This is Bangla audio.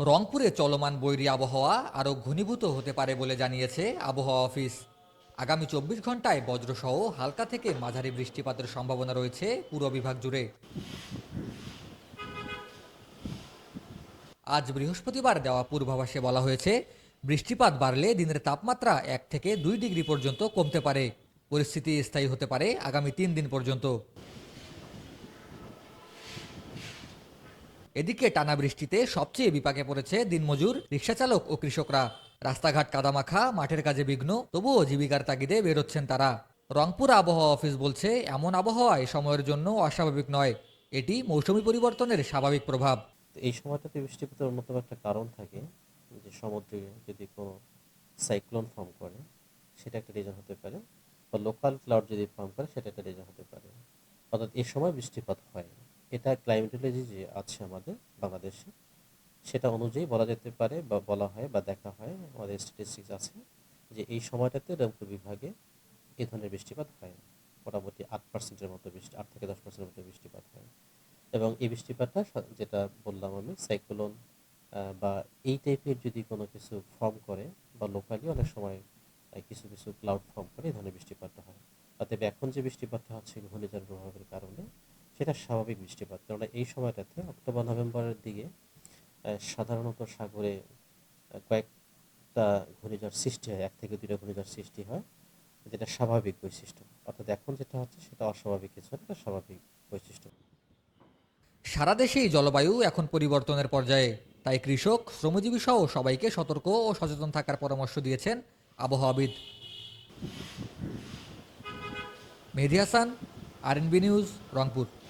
রংপুরে চলমান বৈরী আবহাওয়া আরও ঘনীভূত হতে পারে বলে জানিয়েছে আবহাওয়া অফিস। আগামী চব্বিশ ঘন্টায় বজ্রসহ হালকা থেকে মাঝারি বৃষ্টিপাতের সম্ভাবনা রয়েছে পুরো বিভাগ জুড়ে। আজ বৃহস্পতিবার দেওয়া পূর্বাভাসে বলা হয়েছে, বৃষ্টিপাত বাড়লে দিনের তাপমাত্রা এক থেকে দুই ডিগ্রি পর্যন্ত কমতে পারে। পরিস্থিতি স্থায়ী হতে পারে আগামী তিন দিন পর্যন্ত। এদিকে টানা বৃষ্টিতে সবচেয়ে বিপাকে পড়েছে দিনমজুর, রিক্সাচালক ও কৃষকরা। রাস্তাঘাট কাদামাখা, মাঠের কাজে বিঘ্ন, তবুও জীবিকার তাগিদে বেরোচ্ছেন তারা। রংপুর আবহাওয়া অফিস বলছে, এমন আবহাওয়া এই সময়ের জন্য অস্বাভাবিক নয়। এটি মৌসুমি পরিবর্তনের স্বাভাবিক প্রভাব। এই সময়টাতে বৃষ্টিপাতের অন্যতম একটা কারণ থাকে যে সমুদ্রে যদি কোনো সাইক্লোন ফর্ম করে, সেটা একটা রিজন হতে পারে, বা লোকাল ক্লাউড যদি ফর্ম করে, সেটা একটা রিজন হতে পারে। অর্থাৎ এই সময় বৃষ্টিপাত হয় এটা ক্লাইমেটোলজি যে আছে আমাদের বাংলাদেশে, সেটা অনুযায়ী বলা যেতে পারে বা বলা হয় বা দেখা হয়, আমাদের স্ট্যাটিস্টিক্স আছে যে এই সময়টাতে রংপুর বিভাগে এ ধরনের বৃষ্টিপাত হয়। মোটামুটি আট পার্সেন্টের মতো বৃষ্টি, আট থেকে দশ পার্সেন্টের মতো বৃষ্টিপাত হয়। এবং এই বৃষ্টিপাতটা যেটা বললাম আমি সাইক্লোন বা এই টাইপের যদি কোনো কিছু ফর্ম করে বা লোকালি অনেক সময় কিছু কিছু ক্লাউড ফর্ম করে এই ধরনের বৃষ্টিপাতটা হয়। অতএব এখন যে বৃষ্টিপাতটা হচ্ছে ঘূর্ণিঝড় প্রভাবের কারণে সেটা স্বাভাবিক বৃষ্টিপাত। কেননা এই সময়টাতে অক্টোবর, নভেম্বরের দিকে সাধারণত সাগরে কয়েকটা ঘূর্ণিঝড় সৃষ্টি হয়, এক থেকে দুইটা ঘূর্ণিঝড় সৃষ্টি হয়, যেটা স্বাভাবিক বৈশিষ্ট্য। অর্থাৎ এখন যেটা হচ্ছে সেটা অস্বাভাবিক, কিছু এটা স্বাভাবিক বৈশিষ্ট্য। সারা দেশেই জলবায়ু এখন পরিবর্তনের পর্যায়ে। তাই কৃষক, শ্রমজীবী সহ সবাইকে সতর্ক ও সচেতন থাকার পরামর্শ দিয়েছেন আবহাওয়াবিদ। মেহেদি হাসান, আর নিউজ, রংপুর।